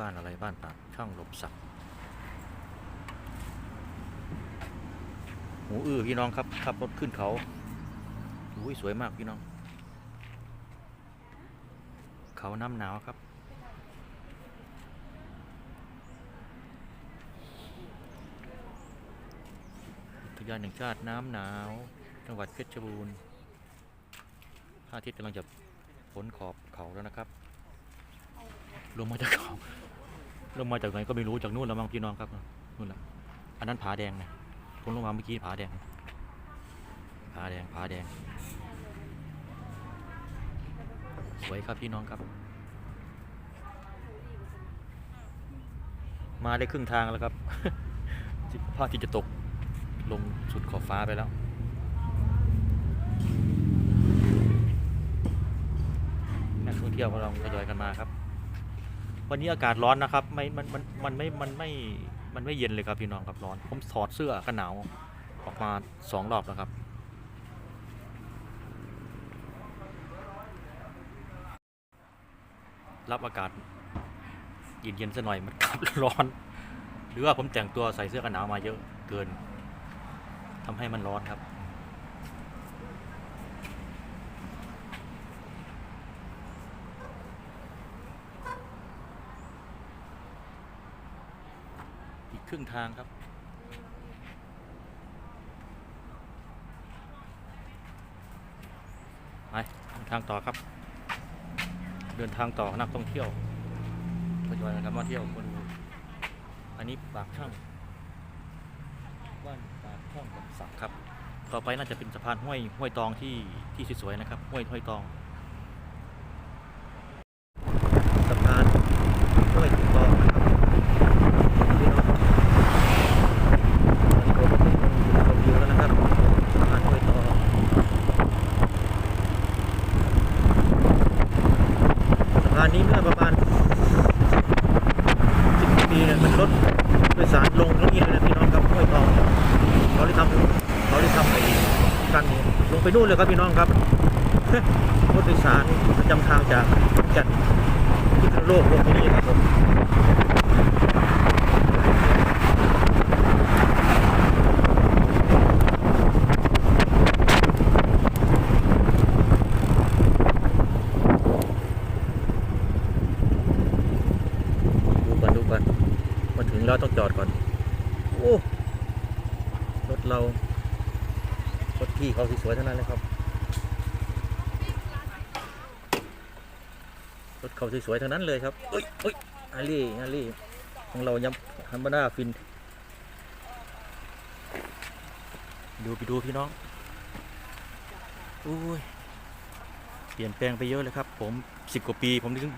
บ้านอะไรบ้านปากช่องหลบสักหูอื้อพี่น้องครับขับรถขึ้นเขาอุ้ยสวยมากพี่น้อง เขาน้ำหนาวครับ อุทยานแห่งชาติน้ำหนาว จังหวัดเพชรบูรณ์พระอาทิตย์กำลังจะพ้นขอบเขาแล้วนะครับ ลงมาจากเขา ลงมาจากไหนก็ไม่รู้จากนู่นแล้วมั้งพี่น้องครับนู่นแหละอันนั้นผาแดงนะผมลงมาเมื่อกี้ผาแดงผาแดงผาแดง สวยครับพี่น้องครับ มาได้ครึ่งทางแล้วครับพระอาทิตย์จะตกลงสุดขอบฟ้าไปแล้วนักท่องเที่ยวกำลังทยอยกันมาครับ วันนี้อากาศร้อนนะครับไม่มันมันมันไม่มันไม่มันไม่เย็นเลยครับพี่น้องครับร้อน ผมถอดเสื้อกันหนาวออกมาสองรอบแล้วครับรับอากาศเย็นๆซะหน่อยมันกลับร้อน หรือว่าผมแต่งตัวใส่เสื้อกันหนาวมาเยอะเกินทำให้มันร้อนครับ อีก ครึ่งทางครับ ไปเดินทางต่อครับ เดินทางต่อนักท่องเที่ยวทยอยกันมาเที่ยวมาดูอันนี้ปากช่องบ้านปากช่องกับสักครับ ต่อไปน่าจะเป็นสะพานห้วยห้วยตองที่ที่สวยๆนะครับ ห้วยห้วยตองสะพานห้วยตองนะครับพี่น้องตอนนี้ผมก็ถึงชมวิวแล้วนะครับสะพานห้วยตอง สะพานนี้เมื่อประมาณสิบปีเนี่ยมันลดโดยสารลงตรงนี้เลยนะพี่น้องครับห้วยทองเนี่ยเขาได้ทำเขาได้ทำไอ้กันลงไปนู่นเลยครับพี่น้องครับรถโดยสารประจำทางจากจัดพิษณุโลกลงที่นี่ครับผมดูก่อนดูก่อนมาถึง แล้วต้องจอดก่อน โอ้รถเรารถพี่เขาสวยๆทั้งนั้นเลยครับรถเขาสวยๆทั้งนั้นเลยครับเอ้ยเอ้ยอาลี่อาลี่ของเรายังฮัมบานาฟิน ดูไปดูพี่น้องอุ้ยเปลี่ยนแปลงไปเยอะเลยครับ ผมสิบกว่าปีผมถึง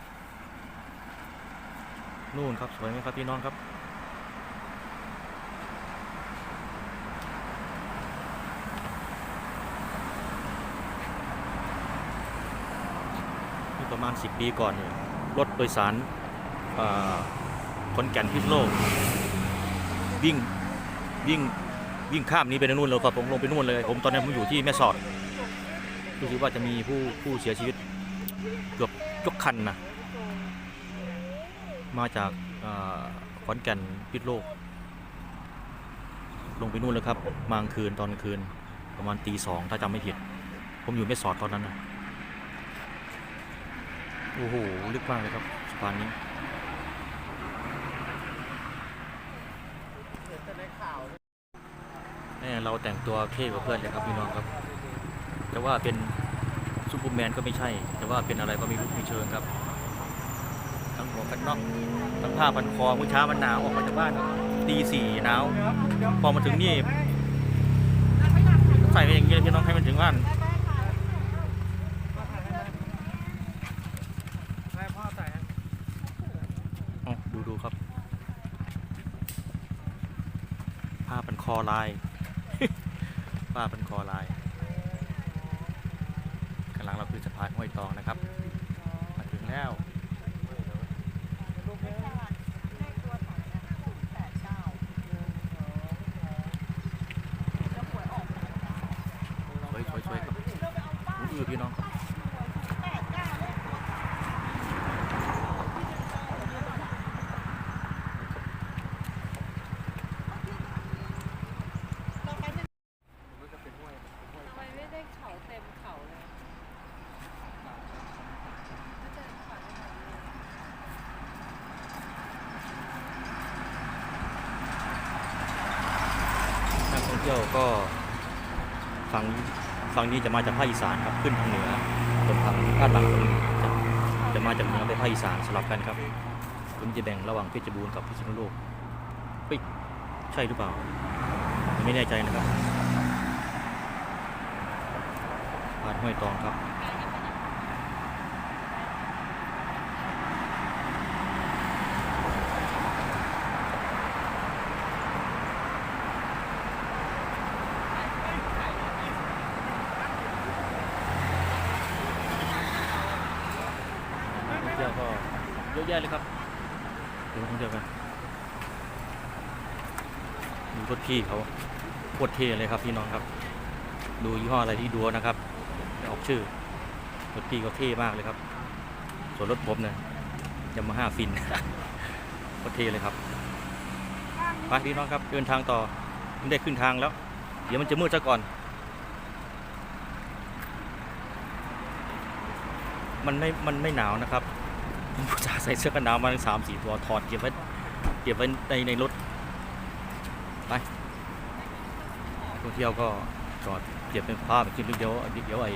นู่นครับสวยไหมครับพี่น้องครับ ประมาณ 10 ปีก่อนเนี่ยรถโดยสารเอ่อขนแก่นพิษโลก วิ่งวิ่งวิ่งข้ามนี้ไปนู่นเลยครับผมลงไปนู่นเลย ผมตอนนี้ผมอยู่ที่แม่สอดรู้สึกว่าจะมีผู้ผู้เสียชีวิตเกือบยกคันนะมาจากเอ่อขอนแก่นพิษโลก ลงไปนู่นเลยครับมากลางคืนตอนคืนประมาณตีสองถ้าจำไม่ผิด ผมอยู่แม่สอดตอนนั้นนะ โอ้โห ลึกมากเลยครับสะพานนี้แม่เราแต่งตัวเท่กว่าเพื่อนเลยครับพี่น้องครับ แต่ว่าเป็นซูเปอร์แมนก็ไม่ใช่ แต่ว่าเป็นอะไรก็ม่รู้ไม่เชิงครับ ทั้งหัวกันน็อกทั้งผ้าพันคอมื้อเช้ามันหนาวออกมาจากบ้านตีสี่หนาว พอมาถึงนี่ใส่ไปอย่างนี้เลยพี่น้องให้มันถึงบ้าน เอาดูดูครับ ผ้าเป็นค อลาย ป้าเป็นคอลายข้างหลังเราคือสะพานห้วยตองนะครับ มาถึงแล้ว สวยสวยสวยครับอู้อื้อพี่น้องครับ ที่ยวก็ฝั่งฝั่งนี้จะมาจากภาคอีสานครับขึ้นทางเหนือส่วนฝั่งภาคกลางตรงนี้จะจะมาจากเหนือไปภาคอีสานสลับกันครับคุณจะแบ่งระหว่างเพชรบูรณ์กับพิษณุโลกเฮ้ยใช่หรือเปล่า ไม่แน่ใจนะครับผ่านห้วยตองครับ ท่องเที่ยวก็เยอะแยะเลยครับดูท่องเที่ยวกัน พี่เขาโคตรเท่เลยครับพี่น้องครับ ดูยี่ห้ออะไรที่ดูนะครับออกชื่อรถพี่เขาเท่มากเลยครับ ส่วนรถผมเนี่ยยามาฮ่าฟินโคตรเท่เลยครับไปพี่น้องครับเดินทางต่อไม่ได้ขึ้นทางแล้ว เดี๋ยวมันจะมืดซะก่อน มันไม่มันไม่หนาวนะครับผมอุตส่าใส่เสื้อกันหนาวมาสามสี่ตัวถอดเก็บไว้เก็บไว้ในในรถไป ท่องเที่ยวก็จอดเก็บเป็นภาพขึ้นเดี๋ยวเดี๋ยวไอ้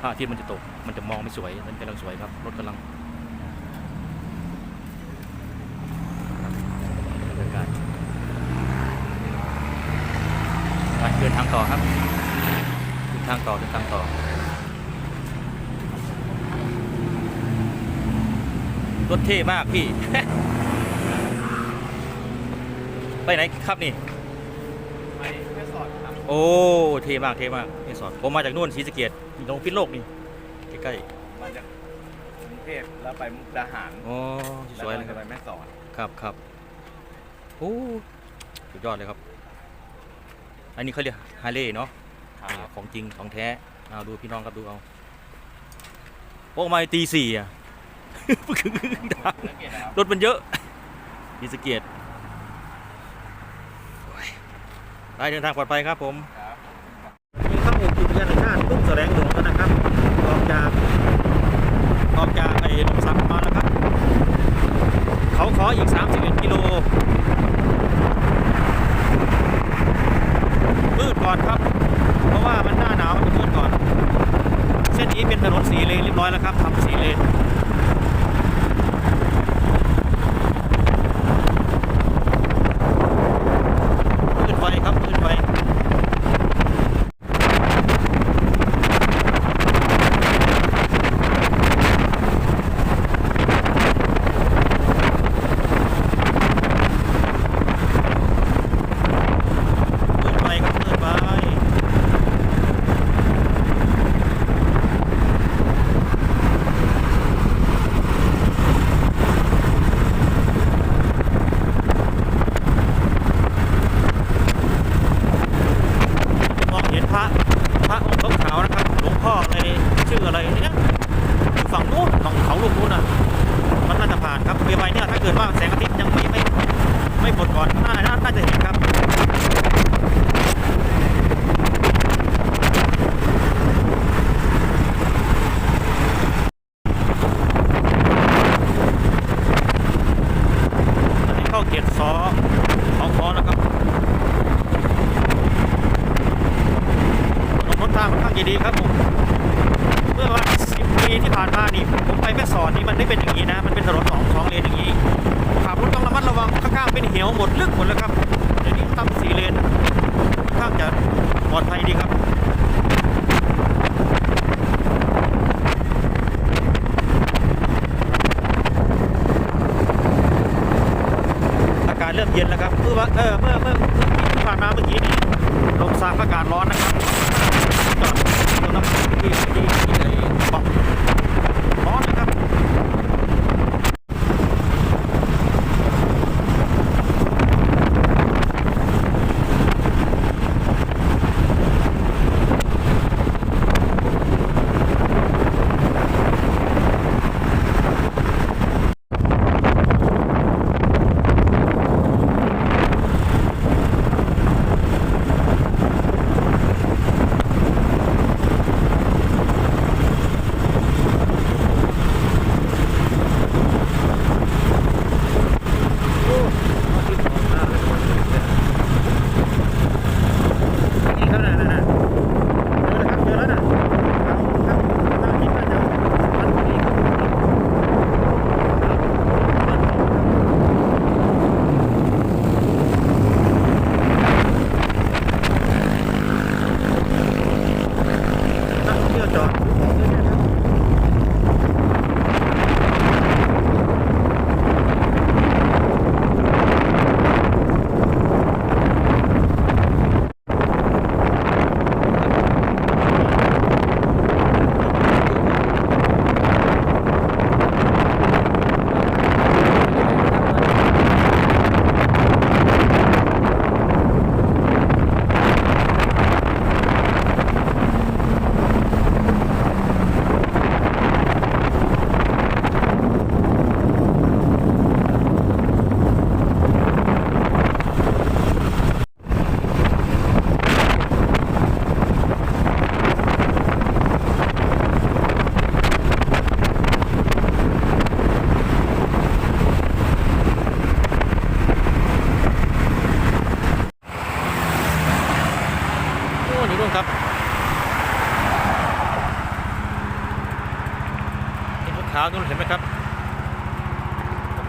พระอาทิตย์มันจะตก มันจะมองไม่สวยมันกำลังสวยครับ รถกำลังบรรยากาศไปเดินทางต่อครับเดินทางต่อเดินทางต่อ รถเท่มากพี่ ไปไหนครับนี่ ไปแค่สอดครับ โอ้เท่มากเท่มากนี่สอนผมมาจากนู่นศรีสะเกดลงพิษณุโลกนี่ใกล้มาจากกรุงเทพแล้วไปมุกดาหารๆอ๋อสวยเลยคแล้รับก็ไปแม่สอดครับครับโอ้สุดยอดเลยครับ อันนี้เขาเรียกฮาร์เลย์เนาะครับของจริงของแท้เอาดูพี่น้องครับดูเอาโอ้มาตีสี่อะดังนักเกียรตินะครับรถมันเยอะศรีสะเกด ไปเดินทางปลอดภัยครับผมมีข้ามูอุทยานแห่งชาติทุ่งแสดงหลวงแล้วนะครับออกจากออกจากไอ้ลมสักมาแล้วครับ เขาขออีก 31 กิโลมืดก่อนครับ เพราะว่ามันหน้าหนาวมันจะมืดก่อน เส้นนี้เป็นถนนสีเลนเรียบร้อยแล้วครับทำสีเลนมืดไฟครับมืดไฟ เกินไปครับเกินไปจะมองเห็นพระพระองค์ขาวๆนะครับ หลวงพ่ออะไรชื่ออะไรเนี่ยอยู่ฝั่งนู้นฝั่งเขาลูกนู้นน่ะ มันน่าจะผ่านครับเวไวเนี่ยถ้าเกิดว่าแสงอาทิตย์ยังไม่ไม่ไม่หมดก่อนน่าน่าน่าจะเห็นครับ อันนี้เข้าเขตสอสองคอนะครับถนนหนทางค่อนข้างจะดีครับผม เมื่อวันสิบปีที่ผ่านมานี่ผมไปแม่สอดนี่มันไม่เป็นอย่างนี้นะ มันเป็นถนนสองสองเลนอย่างนี้ ขับรถต้องระมัดระวังข้างๆเป็นเหวหมดลึกหมดแล้วครับเดี๋ยวนี้ตั้งสี่เลนค่อนข้างจะปลอดภัยดีครับ อากาศเริ่มเย็นแล้วครับเมื่อวะเออเมื่อเมื่อที่ผ่านมาเมื่อกี้นี่ลมซากอากาศร้อนนะครับจอดรงน้ำที่ที่ที่ไอ้เบาะ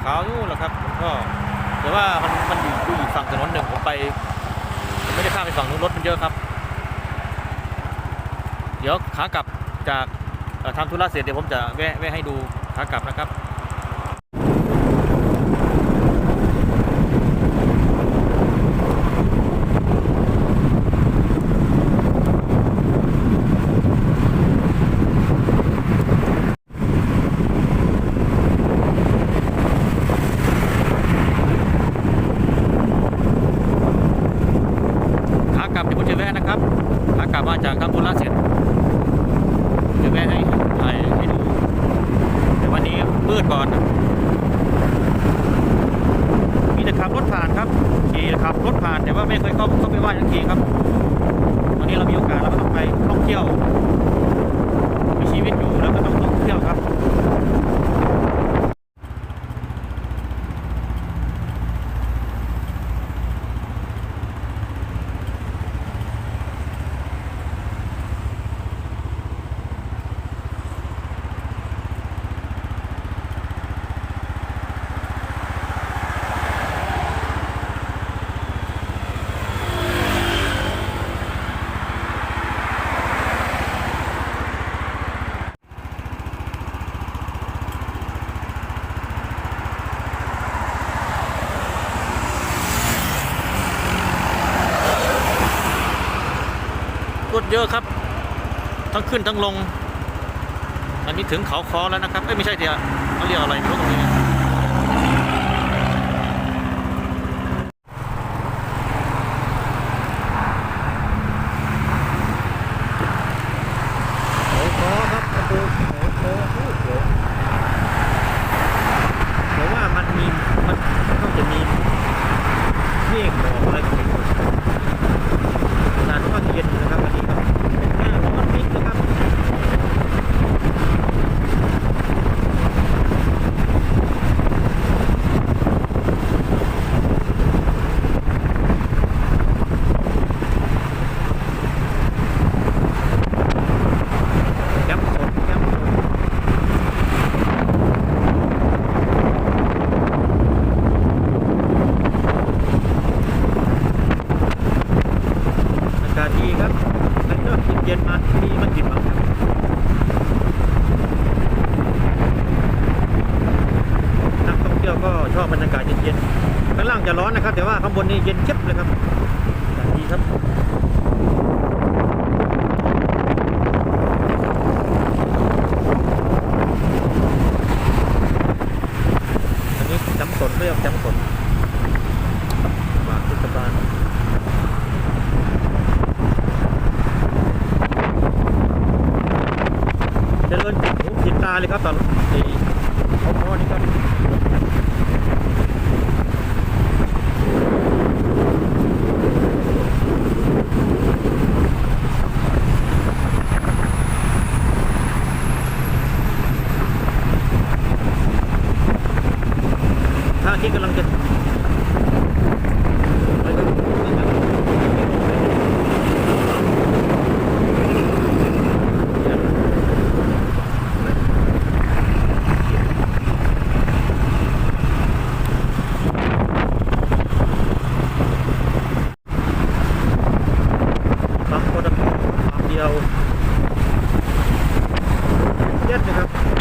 ขาวนู่นแหละครับก็แต่ว่ามันมันอยู่อยู่อีกฝั่งถนนหนึ่งผมไปผมไม่ได้ข้ามไปฝั่งนู้นรถมันเยอะครับ เดี๋ยวขากลับจากทำธุระเสร็จเดี๋ยวผมจะแวะแวะให้ดูขากลับนะครับ ลับเดี๋ยวผมจะแวะนะครับขากลับมาจากทำธุระเสร็จจะแวะให้ถ่ายให้ดูแต่วันนี้มืดก่อน มีแต่ขับรถผ่านครับขี่ขับรถผ่านแต่ว่าไม่เคยเข้าเข้าไปไหว้ทั้งทีครับวันนี้เรามีโอกาสเราก็ต้องไปท่องเที่ยวมีชีวิตอยู่แล้วก็ต้องท่องเที่ยวครับ เยอะครับ ทั้งขึ้นทั้งลง อันนี้ถึงเขาคอแล้วนะครับ เอ้ยไม่ใช่เดียวเขาเรียกอะไรไม่รู้ตรงนี้เนี่ยเขาคอครับประตูเขาคอโอ้โหแต่ว่ามันมีมันต้องจะมีเมฆหมอกอะไรก็ไม่รู้ อากาศก็เย็นนะครับวันนี้ครับเป็นหน้าร้อนนิดนะครับแคมป์สดแคมป์สดอากาศดีครับแล้วก็เย็นๆมาที่นี่มันจิบหวังครับนักท่องเที่ยวก็ชอบบรรยากาศเย็นๆข้างล่างจะร้อนนะครับ แต่ว่าข้างบนนี่ เย็นเชียบเลยครับดีครับ Yep.